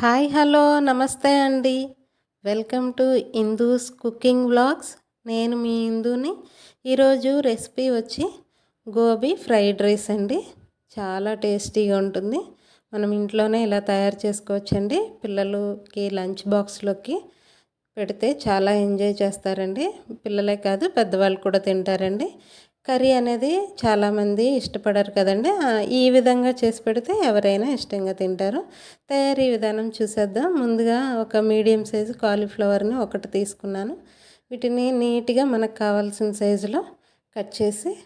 Hi hello నమస్తే అండి. Welcome to Indu's cooking vlogs. నేను మీ ఇందుని. ఈరోజు రెసిపీ వచ్చి గోబీ ఫ్రైడ్ రైస్ అండి. చాలా టేస్టీగా ఉంటుంది. మనం ఇంట్లోనే ఇలా తయారు చేసుకోవచ్చండి. పిల్లలకి లంచ్ బాక్స్లోకి పెడితే చాలా ఎంజాయ్ చేస్తారండి. పిల్లలే కాదు పెద్దవాళ్ళు కూడా తింటారండి. కర్రీ అనేది చాలామంది ఇష్టపడరు కదండి. ఈ విధంగా చేసి పెడితే ఎవరైనా ఇష్టంగా తింటారు. తయారీ విధానం చూసేద్దాం. ముందుగా ఒక మీడియం సైజు కాలీఫ్లవర్ని ఒకటి తీసుకున్నాను. వీటిని నీట్గా మనకు కావాల్సిన సైజులో కట్ చేసి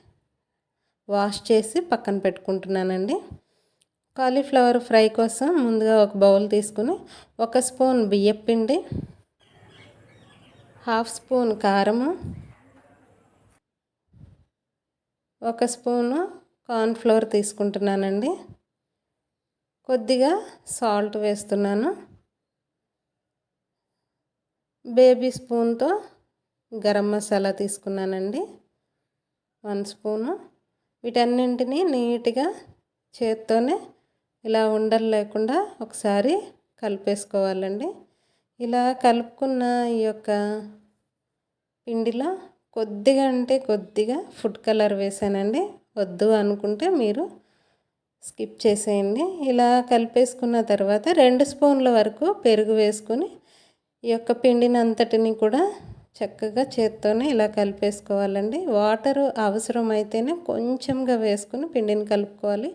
వాష్ చేసి పక్కన పెట్టుకుంటున్నానండి. కాలీఫ్లవర్ ఫ్రై కోసం ముందుగా ఒక బౌల్ తీసుకుని ఒక స్పూన్ బియ్యపిండి హాఫ్ స్పూన్ కారము ఒక స్పూను కార్న్ఫ్లోర్ తీసుకుంటున్నానండి. కొద్దిగా సాల్ట్ వేస్తున్నాను. బేబీ స్పూన్తో గరం మసాలా తీసుకున్నానండి. One spoon. వీటన్నింటినీ నీట్గా చేత్తోనే ఇలా ఉండలు లేకుండా ఒకసారి కలిపేసుకోవాలండి. ఇలా కలుపుకున్న ఈ యొక్క పిండిలో కొద్దిగా అంటే కొద్దిగా ఫుడ్ కలర్ వేసానండి. వద్దు అనుకుంటే మీరు స్కిప్ చేసేయండి. ఇలా కలిపేసుకున్న తర్వాత రెండు స్పూన్ల వరకు పెరుగు వేసుకొని ఈ యొక్క పిండిని అంతటిని కూడా చక్కగా చేత్తోనే ఇలా కలిపేసుకోవాలండి. వాటర్ అవసరమైతేనే కొంచెంగా వేసుకుని పిండిని కలుపుకోవాలి.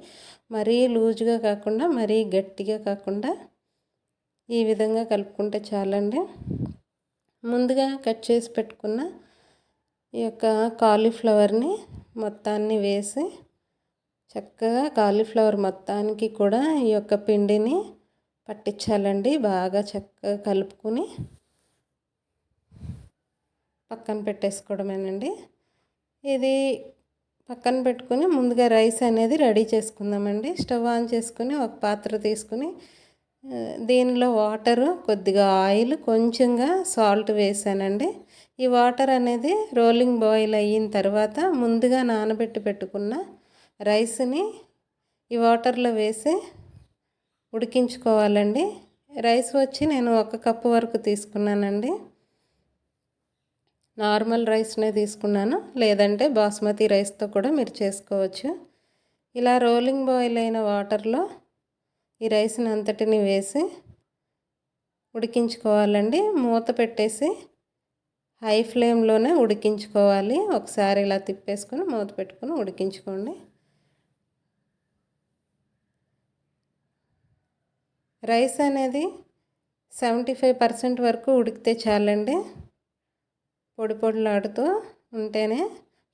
మరీ లూజుగా కాకుండా మరీ గట్టిగా కాకుండా ఈ విధంగా కలుపుకుంటే చాలండి. ముందుగా కట్ చేసి పెట్టుకున్న ఈ యొక్క కాలీఫ్లవర్ని మొత్తాన్ని వేసి చక్కగా కాలీఫ్లవర్ మొత్తానికి కూడా ఈ యొక్క పిండిని పట్టించాలండి. బాగా చక్కగా కలుపుకొని పక్కన పెట్టేసుకోవడమేనండి. ఇది పక్కన పెట్టుకుని ముందుగా రైస్ అనేది రెడీ చేసుకుందామండి. స్టవ్ ఆన్ చేసుకుని ఒక పాత్ర తీసుకుని దీనిలో వాటరు కొద్దిగా ఆయిల్ కొంచెంగా సాల్ట్ వేసానండి. ఈ వాటర్ అనేది రోలింగ్ బాయిల్ అయిన తర్వాత ముందుగా నానబెట్టి పెట్టుకున్న రైస్ని ఈ వాటర్లో వేసి ఉడికించుకోవాలండి. రైస్ వచ్చి నేను ఒక కప్పు వరకు తీసుకున్నానండి. నార్మల్ రైస్నే తీసుకున్నాను. లేదంటే బాస్మతి రైస్తో కూడా మీరు చేసుకోవచ్చు. ఇలా రోలింగ్ బాయిల్ అయిన వాటర్లో ఈ రైస్ని అంతటిని వేసి ఉడికించుకోవాలండి. మూత పెట్టేసి హై ఫ్లేమ్లోనే ఉడికించుకోవాలి. ఒకసారి ఇలా తిప్పేసుకొని మూత పెట్టుకొని ఉడికించుకోండి. రైస్ అనేది సెవెంటీ ఫైవ్ పర్సెంట్ వరకు ఉడికితే చాలండి. పొడి పొడిలాడుతూ ఉంటేనే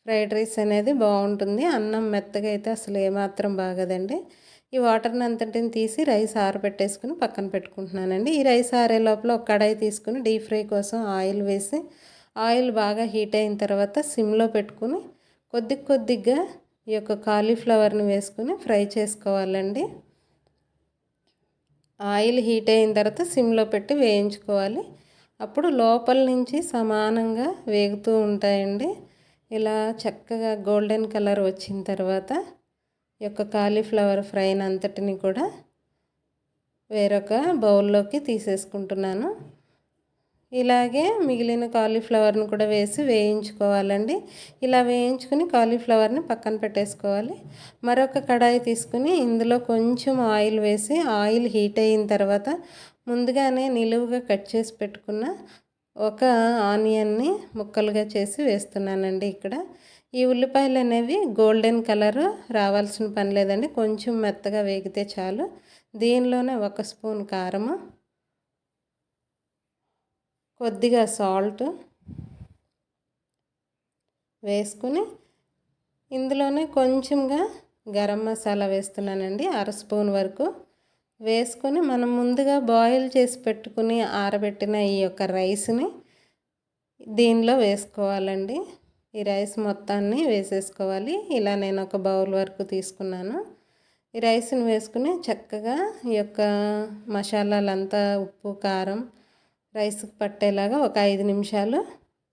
ఫ్రైడ్ రైస్ అనేది బాగుంటుంది. అన్నం మెత్తగా అయితే అసలు ఏమాత్రం బాగదండి. ఈ వాటర్ని అంతటిని తీసి రైస్ ఆరబెట్టేసుకుని పక్కన పెట్టుకుంటున్నానండి. ఈ రైస్ ఆరే లోపల ఒక కడాయి తీసుకుని డీప్ ఫ్రై కోసం ఆయిల్ వేసి ఆయిల్ బాగా హీట్ అయిన తర్వాత సిమ్లో పెట్టుకుని కొద్ది కొద్దిగా ఈ యొక్క కాలీఫ్లవర్ని వేసుకుని ఫ్రై చేసుకోవాలండి. ఆయిల్ హీట్ అయిన తర్వాత సిమ్లో పెట్టి వేయించుకోవాలి. అప్పుడు లోపల నుంచి సమానంగా వేగుతూ ఉంటాయండి. ఇలా చక్కగా గోల్డెన్ కలర్ వచ్చిన తర్వాత ఈ యొక్క కాలీఫ్లవర్ ఫ్రైన్ అంతటిని కూడా వేరొక బౌల్లోకి తీసేసుకుంటున్నాను. ఇలాగే మిగిలిన కాలీఫ్లవర్ని కూడా వేసి వేయించుకోవాలండి. ఇలా వేయించుకుని కాలీఫ్లవర్ని పక్కన పెట్టేసుకోవాలి. మరొక కడాయి తీసుకుని ఇందులో కొంచెం ఆయిల్ వేసి ఆయిల్ హీట్ అయిన తర్వాత ముందుగానే నిలువుగా కట్ చేసి పెట్టుకున్న ఒక ఆనియన్ని ముక్కలుగా చేసి వేస్తున్నానండి ఇక్కడ. ఈ ఉల్లిపాయలు అనేవి గోల్డెన్ కలర్ రావాల్సిన పని లేదండి. కొంచెం మెత్తగా వేగితే చాలు. దీనిలోనే ఒక స్పూన్ కారము కొద్దిగా సాల్ట్ వేసుకుని ఇందులోనే కొంచెంగా గరం మసాలా వేస్తున్నానండి అర స్పూన్ వరకు. వేసుకొని మనం ముందుగా బాయిల్ చేసి పెట్టుకుని ఆరబెట్టిన ఈ యొక్క రైస్ని దీనిలో వేసుకోవాలండి. ఈ రైస్ మొత్తాన్ని వేసేసుకోవాలి. ఇలా నేను ఒక బౌల్ వరకు తీసుకున్నాను. ఈ రైస్ని వేసుకుని చక్కగా ఈ యొక్క మసాలాలంతా ఉప్పు కారం రైస్కి పట్టేలాగా ఒక ఐదు నిమిషాలు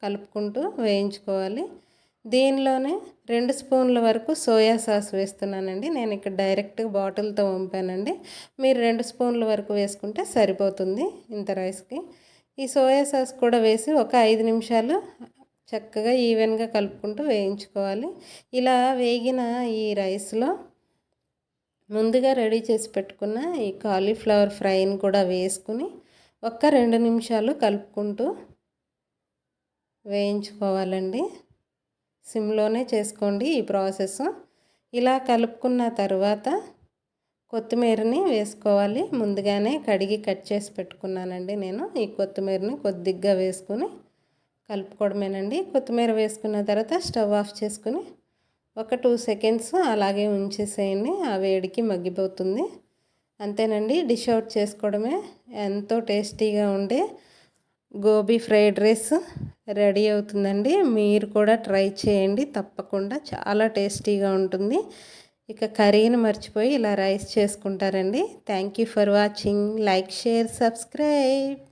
కలుపుకుంటూ వేయించుకోవాలి. దీనిలోనే రెండు స్పూన్ల వరకు సోయా సాస్ వేస్తున్నానండి. నేను ఇక్కడ డైరెక్ట్గా బాటిల్తో పంపానండి మీరు రెండు స్పూన్ల వరకు వేసుకుంటే సరిపోతుంది ఇంత రైస్కి. ఈ సోయా సాస్ కూడా వేసి ఒక ఐదు నిమిషాలు చక్కగా ఈవెన్గా కలుపుకుంటూ వేయించుకోవాలి. ఇలా వేగిన ఈ రైస్లో ముందుగా రెడీ చేసి పెట్టుకున్న ఈ కాలీఫ్లవర్ ఫ్రైని కూడా వేసుకుని ఒక్క రెండు నిమిషాలు కలుపుకుంటూ వేయించుకోవాలండి. సిమ్లోనే చేసుకోండి ఈ ప్రాసెస్. ఇలా కలుపుకున్న తర్వాత కొత్తిమీరని వేసుకోవాలి. ముందుగానే కడిగి కట్ చేసి పెట్టుకున్నానండి నేను. ఈ కొత్తిమీరని కొద్దిగా వేసుకుని కలుపుకోవడమేనండి. కొత్తిమీర వేసుకున్న తర్వాత స్టవ్ ఆఫ్ చేసుకుని ఒక టూ సెకండ్స్ అలాగే ఉంచేసేయండి. ఆ వేడికి మగ్గిపోతుంది. అంతేనండి డిష్ అవుట్ చేసుకోవడమే. ఎంతో టేస్టీగా ఉండే గోబీ ఫ్రైడ్ రైస్ రెడీ అవుతుందండి. మీరు కూడా ట్రై చేయండి తప్పకుండా. చాలా టేస్టీగా ఉంటుంది. ఇక కర్రీని మర్చిపోయి ఇలా రైస్ చేసుకుంటారండి. Thank you for watching like share subscribe